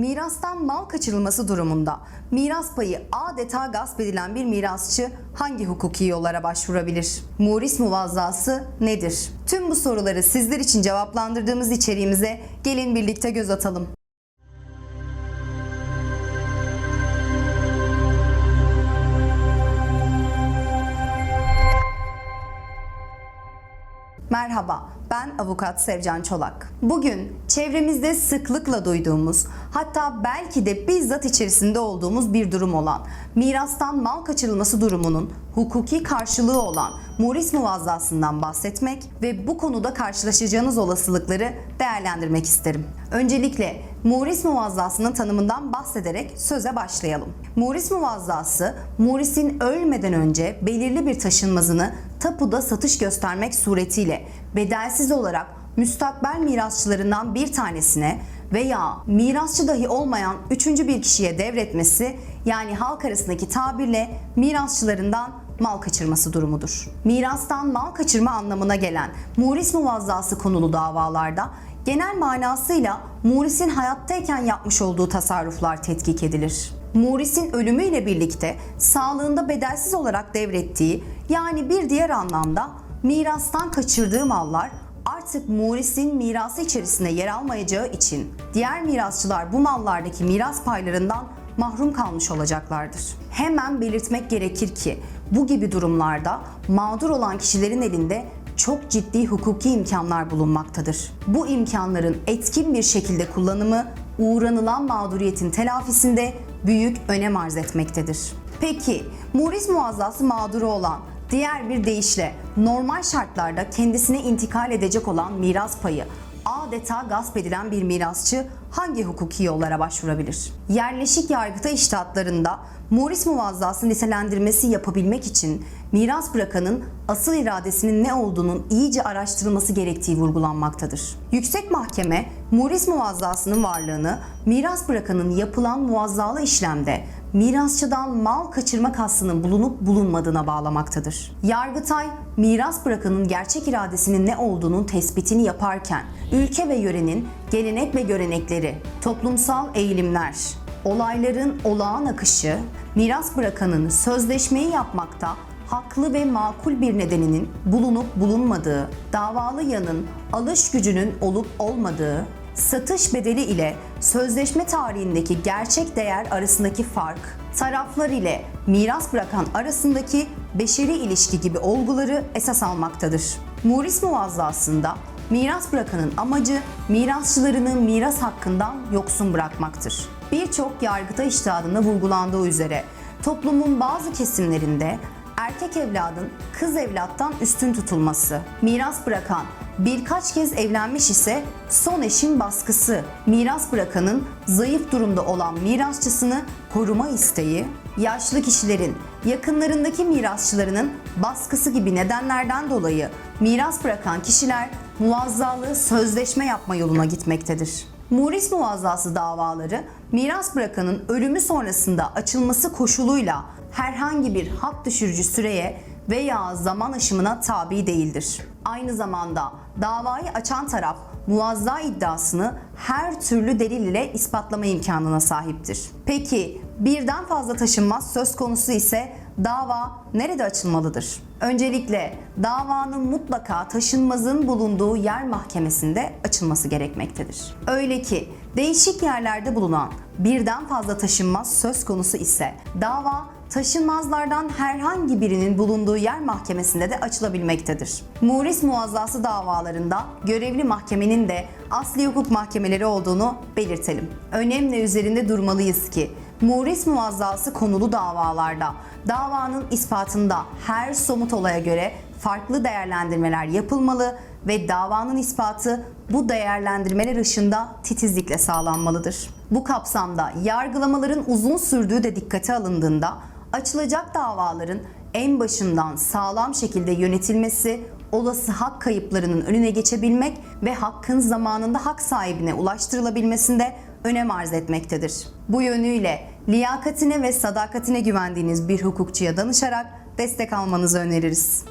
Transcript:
Mirastan mal kaçırılması durumunda miras payı adeta gasp edilen bir mirasçı hangi hukuki yollara başvurabilir? Muris muvazzası nedir? Tüm bu soruları sizler için cevaplandırdığımız içeriğimize gelin birlikte göz atalım. Merhaba, ben avukat Sevcan Çolak. Bugün çevremizde sıklıkla duyduğumuz, hatta belki de bizzat içerisinde olduğumuz bir durum olan mirastan mal kaçırılması durumunun hukuki karşılığı olan Moris muvazzasından bahsetmek ve bu konuda karşılaşacağınız olasılıkları değerlendirmek isterim. Öncelikle Moris muvazzasının tanımından bahsederek söze başlayalım. Moris muvazzası, Moris'in ölmeden önce belirli bir taşınmazını tapuda satış göstermek suretiyle bedelsiz olarak müstakbel mirasçılarından bir tanesine veya mirasçı dahi olmayan üçüncü bir kişiye devretmesi yani halk arasındaki tabirle mirasçılarından mal kaçırması durumudur. Mirastan mal kaçırma anlamına gelen muris muvazzası konulu davalarda genel manasıyla Muris'in hayattayken yapmış olduğu tasarruflar tetkik edilir. Muris'in ölümüyle birlikte sağlığında bedelsiz olarak devrettiği yani bir diğer anlamda mirastan kaçırdığı mallar artık Muris'in mirası içerisinde yer almayacağı için diğer mirasçılar bu mallardaki miras paylarından mahrum kalmış olacaklardır. Hemen belirtmek gerekir ki bu gibi durumlarda mağdur olan kişilerin elinde çok ciddi hukuki imkanlar bulunmaktadır. Bu imkanların etkin bir şekilde kullanımı uğranılan mağduriyetin telafisinde büyük önem arz etmektedir. Peki, Muris muazzası mağduru olan diğer bir deyişle normal şartlarda kendisine intikal edecek olan miras payı adeta gasp edilen bir mirasçı hangi hukuki yollara başvurabilir? Yerleşik yargıta iştahatlarında Morris muvazzası nitelendirmesi yapabilmek için miras bırakanın asıl iradesinin ne olduğunun iyice araştırılması gerektiği vurgulanmaktadır. Yüksek Mahkeme Morris muvazzasının varlığını miras bırakanın yapılan muazzalı işlemde mirasçıdan mal kaçırma kastının bulunup bulunmadığına bağlamaktadır. Yargıtay, miras bırakanın gerçek iradesinin ne olduğunun tespitini yaparken, ülke ve yörenin gelenek ve görenekleri, toplumsal eğilimler, olayların olağan akışı, miras bırakanın sözleşmeyi yapmakta haklı ve makul bir nedeninin bulunup bulunmadığı, davalı yanın alış gücünün olup olmadığı, satış bedeli ile sözleşme tarihindeki gerçek değer arasındaki fark, taraflar ile miras bırakan arasındaki beşeri ilişki gibi olguları esas almaktadır. Muris muvazzasında miras bırakanın amacı mirasçılarını miras hakkından yoksun bırakmaktır. Birçok yargıta iştihadında vurgulandığı üzere toplumun bazı kesimlerinde erkek evladın kız evlattan üstün tutulması, miras bırakan birkaç kez evlenmiş ise son eşin baskısı, miras bırakanın zayıf durumda olan mirasçısını koruma isteği, yaşlı kişilerin yakınlarındaki mirasçılarının baskısı gibi nedenlerden dolayı miras bırakan kişiler muazzalı sözleşme yapma yoluna gitmektedir. Muris muvazzası davaları miras bırakanın ölümü sonrasında açılması koşuluyla herhangi bir hak düşürücü süreye veya zaman aşımına tabi değildir. Aynı zamanda davayı açan taraf muazza iddiasını her türlü delil ile ispatlama imkanına sahiptir. Peki birden fazla taşınmaz söz konusu ise dava nerede açılmalıdır? Öncelikle davanın mutlaka taşınmazın bulunduğu yer mahkemesinde açılması gerekmektedir. Öyle ki değişik yerlerde bulunan birden fazla taşınmaz söz konusu ise dava taşınmazlardan herhangi birinin bulunduğu yer mahkemesinde de açılabilmektedir. Muris muazzası davalarında görevli mahkemenin de asli hukuk mahkemeleri olduğunu belirtelim. Önemli üzerinde durmalıyız ki Muris muazzası konulu davalarda davanın ispatında her somut olaya göre farklı değerlendirmeler yapılmalı ve davanın ispatı bu değerlendirmeler ışığında titizlikle sağlanmalıdır. Bu kapsamda yargılamaların uzun sürdüğü de dikkate alındığında açılacak davaların en başından sağlam şekilde yönetilmesi, olası hak kayıplarının önüne geçebilmek ve hakkın zamanında hak sahibine ulaştırılabilmesinde önem arz etmektedir. Bu yönüyle liyakatine ve sadakatine güvendiğiniz bir hukukçuya danışarak destek almanızı öneririz.